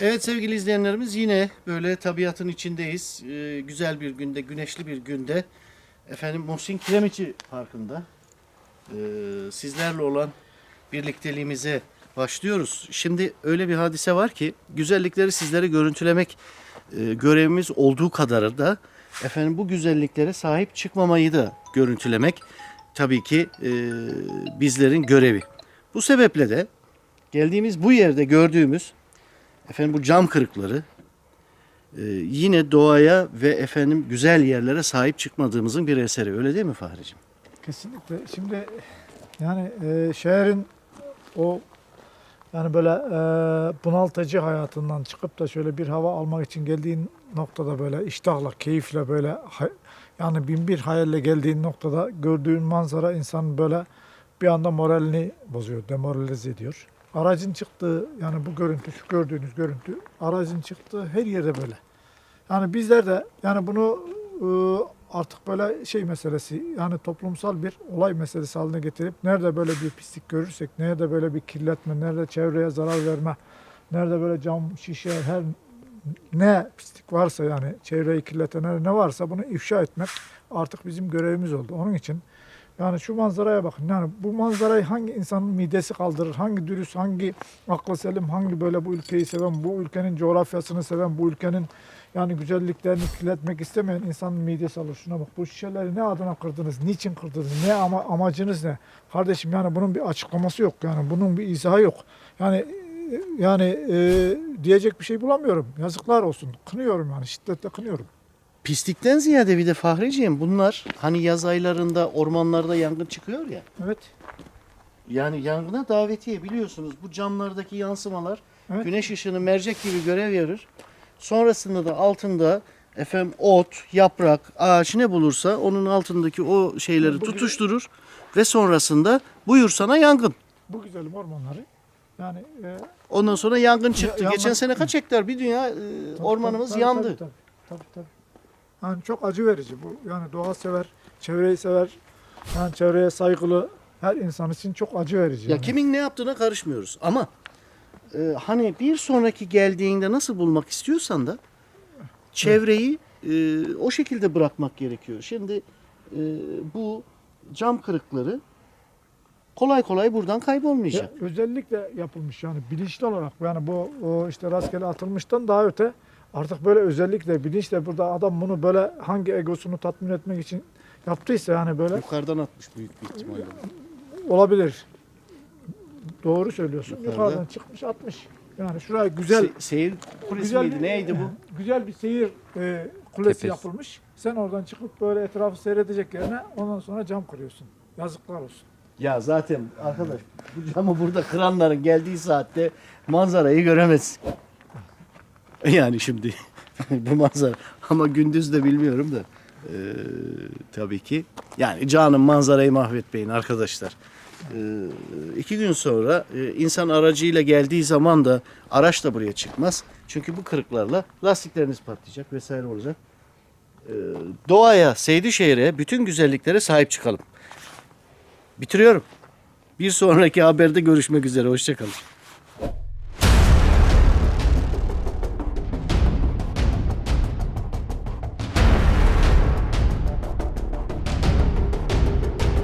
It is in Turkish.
Evet sevgili izleyenlerimiz yine böyle tabiatın içindeyiz. Ee, güzel bir günde, güneşli bir günde. Efendim Muhsin Kiremiçi Parkı'nda ee, sizlerle olan birlikteliğimize başlıyoruz. Şimdi öyle bir hadise var ki güzellikleri sizlere görüntülemek e, görevimiz olduğu kadar da efendim bu güzelliklere sahip çıkmamayı da görüntülemek tabii ki e, bizlerin görevi. Bu sebeple de geldiğimiz bu yerde gördüğümüz efendim bu cam kırıkları e, yine doğaya ve efendim güzel yerlere sahip çıkmadığımızın bir eseri. Öyle değil mi Fahri'cim? Kesinlikle. Şimdi yani e, şehrin o yani böyle e, bunaltıcı hayatından çıkıp da şöyle bir hava almak için geldiğin noktada böyle iştahla, keyifle böyle yani bin bir hayalle geldiğin noktada gördüğün manzara insanın böyle bir anda moralini bozuyor, demoralize ediyor. Aracın çıktığı yani bu görüntü, şu gördüğünüz görüntü aracın çıktığı her yerde böyle. Yani bizler de yani bunu e, artık böyle şey meselesi yani toplumsal bir olay meselesi haline getirip nerede böyle bir pislik görürsek, nerede böyle bir kirletme, nerede çevreye zarar verme, nerede böyle cam, şişe, her ne pislik varsa yani çevreyi kirleten her ne varsa bunu ifşa etmek artık bizim görevimiz oldu. Onun için yani şu manzaraya bakın. Yani bu manzarayı hangi insanın midesi kaldırır? Hangi dürüst, hangi aklı selim, hangi böyle bu ülkeyi seven, bu ülkenin coğrafyasını seven, bu ülkenin yani güzelliklerini kirletmek istemeyen insanın midesi alır. Şuna bak bu şişeleri ne adına kırdınız? Niçin kırdınız? Ne ama amacınız ne? Kardeşim yani bunun bir açıklaması yok. Yani bunun bir izahı yok. Yani yani e, diyecek bir şey bulamıyorum. Yazıklar olsun. Kınıyorum yani şiddetle kınıyorum. Pislikten ziyade bir de Fahriciğim bunlar hani yaz aylarında ormanlarda yangın çıkıyor ya. Evet. Yani yangına davetiye biliyorsunuz bu camlardaki yansımalar Evet. güneş ışığını mercek gibi görev verir. Sonrasında da altında efendim ot, yaprak, ağaç ne bulursa onun altındaki o şeyleri Bu güzel- tutuşturur ve sonrasında buyur sana yangın. Bu güzelim ormanları yani e, Ondan sonra yangın çıktı. yangın- Geçen sene kaç hektar bir dünya e, Tabii, ormanımız tabii, yandı. Tabii, tabii, tabii, tabii. Yani çok acı verici bu. Yani doğa sever, çevreyi sever. Yani çevreye saygılı her insan için çok acı verici. Ya yani. kimin ne yaptığına karışmıyoruz ama e, hani bir sonraki geldiğinde nasıl bulmak istiyorsan da çevreyi e, o şekilde bırakmak gerekiyor. Şimdi e, bu cam kırıkları kolay kolay buradan Ya kaybolmayacak. özellikle yapılmış yani bilinçli olarak yani bu o işte rastgele atılmıştan daha öte artık böyle özellikle bilinçle burada adam bunu böyle hangi egosunu tatmin etmek için yaptıysa yani böyle Yukarıdan atmış büyük bir ihtimalle. olabilir. Doğru söylüyorsun. Yukarıda. Yukarıdan çıkmış atmış. Yani şuraya güzel Se- seyir kulesi güzel miydi? bir- Neydi bu? Güzel bir seyir e, kulesi Tepesi. yapılmış. Sen oradan çıkıp böyle etrafı seyredecek yerine ondan sonra cam kuruyorsun. Yazıklar olsun. Ya zaten arkadaş bu camı burada kıranların geldiği saatte manzarayı göremez. Yani şimdi bu manzara ama gündüz de bilmiyorum da eee, tabii ki yani canım manzarayı mahvetmeyin arkadaşlar. Eee iki gün sonra e, insan aracıyla geldiği zaman da araç da buraya çıkmaz. Çünkü bu kırıklarla lastikleriniz patlayacak vesaire olacak. Eee, doğaya, Seydişehir'e bütün güzelliklere sahip çıkalım. Bitiriyorum. Bir sonraki haberde görüşmek üzere. Hoşçakalın.